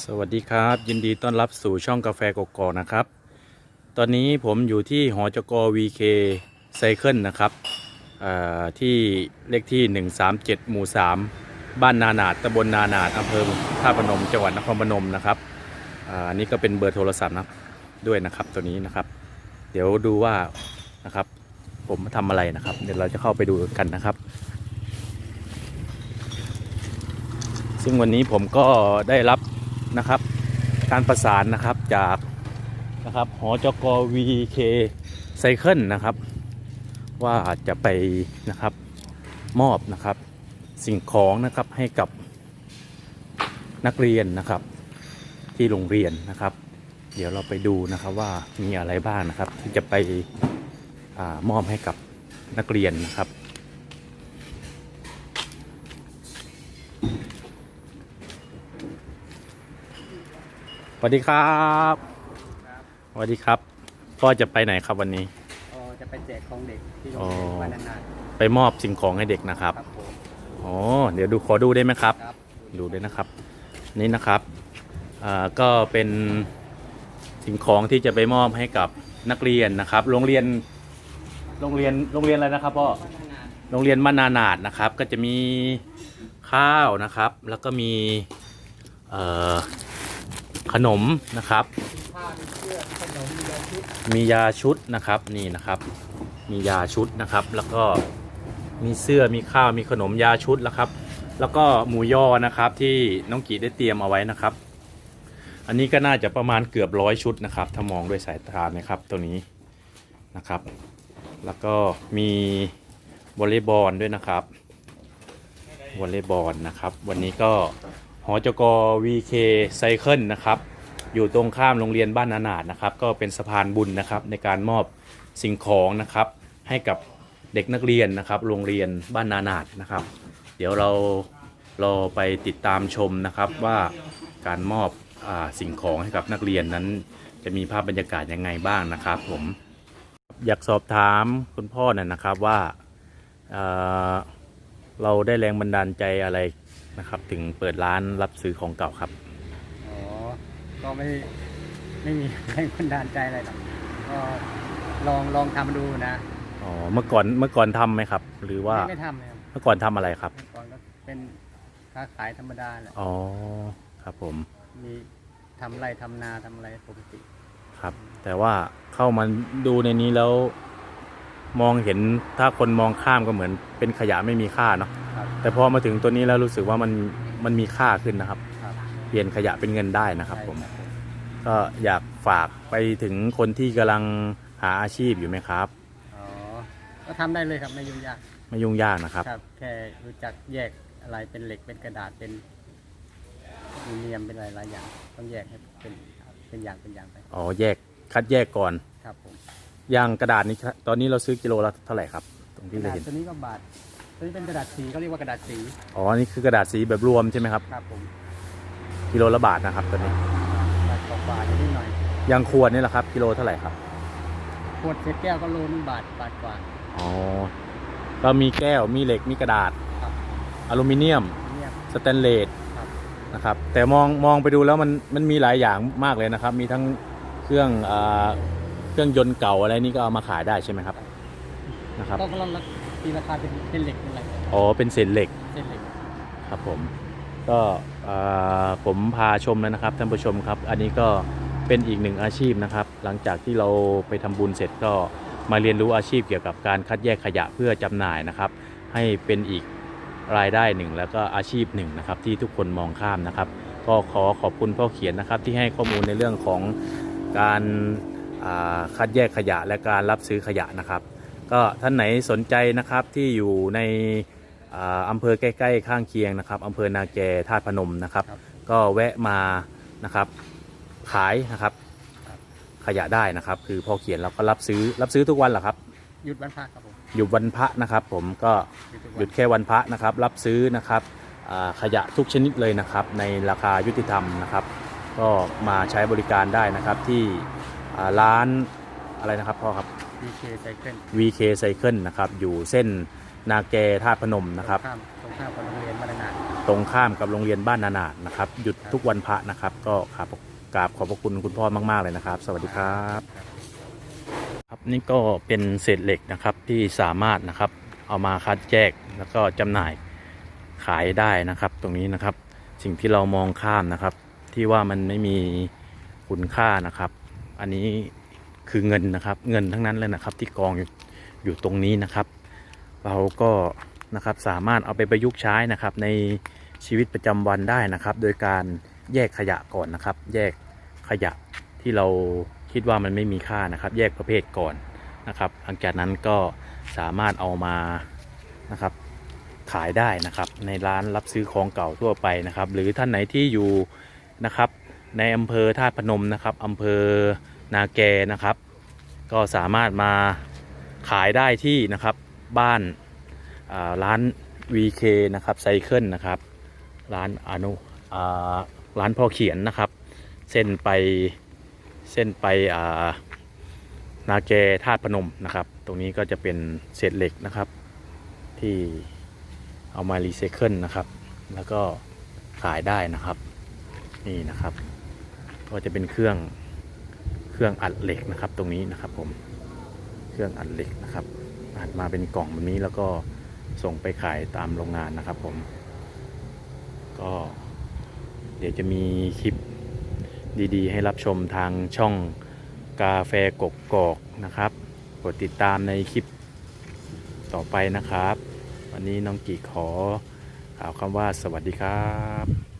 สวัสดีครับ ยินดีต้อนรับสู่ช่องกาแฟกกอกนะครับ ตอนนี้ผมอยู่ที่หอจก VK ไซเคิลนะครับที่เลขที่ 137 หมู่ 3 บ้านนานาดตำบลนานาดอำเภอท่าพนมจังหวัดนครพนมนะครับอันนี้ก็เป็นเบอร์โทรศัพท์นะด้วยนะครับตัวนี้นะครับ เดี๋ยวดูว่านะครับ ผมทำอะไรนะครับ เดี๋ยวเราจะเข้าไปดูกันนะครับซึ่งวันนี้ผมก็ได้รับ นะครับ การประสานนะครับจากนะครับหอจก VK ไซเคิลนะครับ ว่าจะไปนะครับมอบนะครับสิ่งของนะครับให้กับนักเรียนนะครับ ที่โรงเรียนนะครับ เดี๋ยวเราไปดูนะครับว่ามีอะไรบ้างนะครับ ที่จะไปอมอบให้กับนักเรียนนะครับ สวัสดีครับสวัสดีครับ พ่อจะไปไหนครับวันนี้ อ๋อจะไปแจกของเด็กที่โรอ๋งอเรียนวันนานไปมอบสิ่งของให้เด็กนะครับๆครับผมอ๋อเดี๋ยวดูขอดูได้ไหมครับ ครับดูด้วยนะครับ นี่นะครับอ่าก็เป็นสิ่งของที่จะไปมอบให้กับนักเรียนนะครับ โรงเรียน โรงเรียน โรงเรียนอะไรนะครับพ่อ วันนานโรงเรียนมานนานาดนะครับ ก็จะมีข้าวนะครับ แล้วก็มีเอ่อ ขนมนะครับ มียาชุดนะครับนี่นะครับ มียาชุดนะครับ แล้วก็มีเสื้อมีข้าวมีขนมยาชุดแล้วครับ แล้วก็หมูย่อนะครับที่น้องกีได้เตรียมเอาไว้นะครับ อันนี้ก็น่าจะประมาณเกือบร้อยชุดนะครับ ถ้ามองด้วยสายตานะครับตัวนี้นะครับ แล้วก็มีวอลเลย์บอลด้วยนะครับวอลเลย์บอลนะครับ วันนี้ก็ หอจก VK ไซเคิลนะครับ อยู่ตรงข้ามโรงเรียนบ้านนานาดนะครับ ก็เป็นสะพานบุญนะครับในการมอบสิ่งของนะครับ ให้กับเด็กนักเรียนนะครับ โรงเรียนบ้านนานาดนะครับ เดี๋ยวเราเราไปติดตามชมนะครับว่าการมอบอสิ่งของให้กับนักเรียนนั้น จะมีภาพบรรยากาศยังไงบ้างนะครับ ผมอยากสอบถามคุณพ่อน่ยนะครับว่าเราได้แรงบันดาลใจอะไร นะครับ ถึงเปิดร้านรับซื้อของเก่าครับ อ๋อ ก็ไม่ไม่มีแรงบันดาลใจอะไรหรอกก็ลองลองทำดูนะอ๋อเมื่อก่อนเมื่อก่อนทำไหมครับ หรือว่าไม่ไม่ทำนะครับเมื่อก่อนทำอะไรครับ เมื่อก่อนก็เป็นค้าขายธรรมดาแหละอ๋อครับผมมีทำไรทำนาทำอะไรปกติ ครับ แต่ว่าเข้ามาดูในนี้แล้ว มองเห็นถ้าคนมองข้ามก็เหมือนเป็นขยะไม่มีค่าเนาะครับ แต่พอมาถึงตัวนี้แล้วรู้สึกว่ามันมันมีค่าขึ้นนะครับ ครับเปลี่ยนขยะเป็นเงินได้นะครับใช่ผมก็อยากฝากไปถึงคนที่กำลังหาอาชีพอยู่ไหมครับ อ๋อก็ทำได้เลยครับไม่ยุ่งยากไม่ยุ่งยากนะครับ ครับ แค่รู้จักแยกอะไรเป็นเหล็กเป็นกระดาษเป็นอลูมิเนียมเป็นหลายๆอย่าง ต้องแยกให้เป็นเป็นอย่างเป็นอย่างไปอ๋อ แยกคัดแยกก่อน ครับผมอย่างกระดาษนี้ครับตอนนี้เราซื้อกิโลละเท่าไหร่ครับ ตรงกที่ระเราดาษเห็นตัวนี้ก็บาท ตัวนี้เป็นกระดาษสีเขาเรียกว่ากระดาษสีอ๋อนี่คือกระดาษสีแบบรวมใช่ไหมครับครับผมกิโลละบาทนะครับตัวนี้บาทกว่าบาทนิดหน่อยอยางขวดนี่แหละครับกิโลเท่าไหร่ครับขวดเศษแก้วก็โลนึงบาทบาทกว่าอ๋อก็มีแก้วมีเหล็กมีกระดาษครับอลูมิเนียมเนี่ยสแตนเลสครับ นะครับแต่มองมองไปดูแล้วมันมันมีหลายอย่างมากเลยนะครับ มีทั้งเครื่องอ่าเครื่องยนต์เก่าอะไรนี่ก็เอามาขายได้ใช่ไหมครับนะครับก็ลด ตีราคาเป็นเป็นเหล็กเป็นอะไรอ๋อเป็นเศษเหล็กเส้นเหล็กครับผมก็เอ่อผมพาชมแล้วนะครับท่านผู้ชมครับ อันนี้ก็เป็นอีกหนึ่งอาชีพนะครับ หลังจากที่เราไปทำบุญเสร็จก็มาเรียนรู้อาชีพเกี่ยวกับการคัดแยกขยะเพื่อจำหน่ายนะครับ ให้เป็นอีกรายได้หนึ่ง แล้วก็อาชีพหนึ่งนะครับที่ทุกคนมองข้ามนะครับ ก็ขอขอบคุณพ่อเขียนนะครับที่ให้ข้อมูลในเรื่องของการอ่าคัดแยกขยะและการรับซื้อขยะนะครับ ก็ท่านไหนสนใจนะครับที่อยู่ในอ่าอำเภอใกล้ๆข้างเคียงนะครับอำเภอนาแกธาตุพนมนะครับครับก็แวะมานะครับขายนะครับครับขยะได้นะครับ คือพอเขียนเราก็รับซื้อรับซื้อทุกวันเหรอครับหยุดวันพระครับผมหยุดวันพระนะครับผมก็หยุดทุกหวัยุนดแค่วันพระนะครับ รับซื้อนะครับอ่าขยะทุกชนิดเลยนะครับ ในราคายุติธรรมนะครับ ก็มาใช้บริการได้นะครับที่อ่าร้านอะไรนะครับพ่อครับ ดีเคไซเคิล VK Cycle นะครับอยู่เส้นนาแกธาตุพนมนะครับข้ามตรงข้ามกับโรงเรียนมาตรานตรงข้ามกับโรงเรียนบ้านนานาดนะครับหยุดทุกวันพระนะครับ ก็ขอบกราบขอบพระคุณคุณพ่อมาก ๆ เลยนะครับ สวัสดีครับครับนี่ก็เป็นเศษเหล็กนะครับที่สามารถนะครับเอามาคัดแยกแล้วก็จำหน่ายขายได้นะครับ ตรงนี้นะครับสิ่งที่เรามองข้ามนะครับ ที่ว่ามันไม่มีคุณค่านะครับ อันนี้ คือเงินนะครับ เงินทั้งนั้นเลยนะครับ ที่กองอยู่อยู่ตรงนี้นะครับ เราก็นะครับสามารถเอาไปประยุกต์ใช้นะครับในชีวิตประจำวันได้นะครับ โดยการแยกขยะก่อนนะครับ แยกขยะที่เราคิดว่ามันไม่มีค่านะครับ แยกประเภทก่อนนะครับ หลังจากนั้นก็สามารถเอามานะครับขายได้นะครับ ในร้านรับซื้อของเก่าทั่วไปนะครับ หรือท่านไหนที่อยู่นะครับ ในอำเภอท่าตุพนมนะครับอำเภอ นาแกนะครับ ก็สามารถมาขายได้ที่นะครับบ้านาร้าน VK นะครับไซเคิลนะครับ ร้านอนุร้านพ่อเขียนนะครับ เส้นไปเส้นไปานาแกธาตุพนมนะครับ ตรงนี้ก็จะเป็นเศษเหล็กนะครับ ที่เอามารีไซเคิลนะครับ แล้วก็ขายได้นะครับ นี่นะครับ ก็จะเป็นเครื่อง รื่องอัดเหล็กนะครับ ตรงนี้นะครับผมเครื่องอัดเหล็กนะครับ อัดมาเป็นกล่องแบบนี้แล้วก็ส่งไปขายตามโรงงานนะครับผม ก็เดี๋ยวจะมีคลิปดีๆ ให้รับชมทางช่องกาแฟกกกอกนะครับกดติดตามในคลิปต่อไปนะครับ วันนี้น้องกีขอกล่าวคำว่าสวัสดีครับ